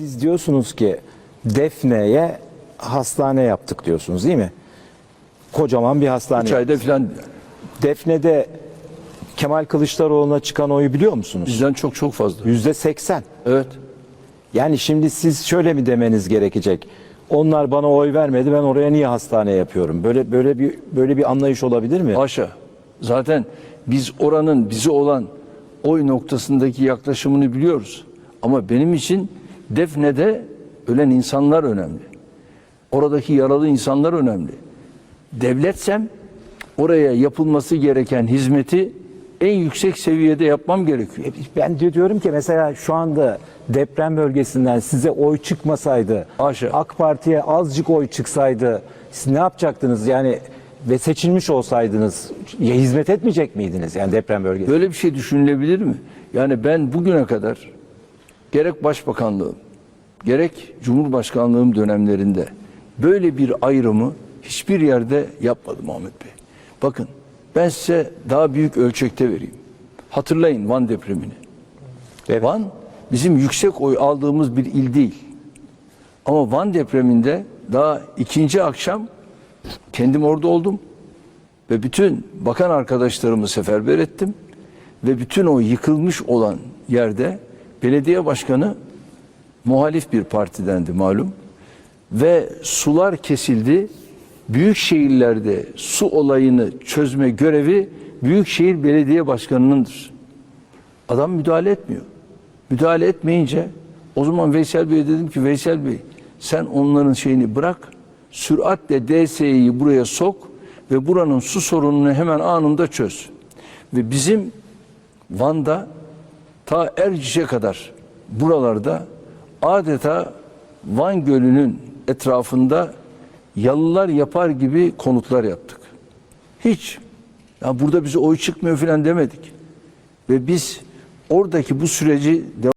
Siz diyorsunuz ki Defne'ye hastane yaptık diyorsunuz değil mi? Kocaman bir hastane. Üç ayda falan Defne'de Kemal Kılıçdaroğlu'na çıkan oyu biliyor musunuz? bizden çok çok fazla. Yüzde seksen. Evet. Yani şimdi siz şöyle mi demeniz gerekecek? Onlar bana oy vermedi ben oraya niye hastane yapıyorum? Böyle böyle bir böyle bir anlayış olabilir mi? Haşa. Zaten biz oranın bize olan oy noktasındaki yaklaşımını biliyoruz. Ama benim için Defne'de ölen insanlar önemli. Oradaki yaralı insanlar önemli. Devletsem oraya yapılması gereken hizmeti en yüksek seviyede yapmam gerekiyor. Ben de diyorum ki mesela şu anda deprem bölgesinden size oy çıkmasaydı, Haşa. AK Parti'ye azıcık oy çıksaydı siz ne yapacaktınız? Yani ve seçilmiş olsaydınız ya hizmet etmeyecek miydiniz yani deprem bölgesi? Böyle bir şey düşünülebilir mi? Yani ben bugüne kadar gerek başbakanlığım, gerek cumhurbaşkanlığım dönemlerinde böyle bir ayrımı hiçbir yerde yapmadım Ahmet Bey. Bakın ben size daha büyük ölçekte vereyim. Hatırlayın Van depremini. Evet. Van bizim yüksek oy aldığımız bir il değil. Ama Van depreminde daha ikinci akşam kendim orada oldum ve bütün bakan arkadaşlarımı seferber ettim ve bütün o yıkılmış olan yerde belediye başkanı muhalif bir partidendi malum ve sular kesildi. Büyük şehirlerde su olayını çözme görevi Büyükşehir Belediye Başkanı'nındır. Adam müdahale etmiyor. Müdahale etmeyince o zaman Veysel Bey'e dedim ki Veysel Bey sen onların şeyini bırak. Süratle DSE'yi buraya sok ve buranın su sorununu hemen anında çöz. Ve bizim Van'da ta Erciş'e kadar buralarda adeta Van Gölü'nün etrafında yalılar yapar gibi konutlar yaptık. Hiç. Ya burada bize oy çıkmıyor falan demedik. Ve biz oradaki bu süreci devam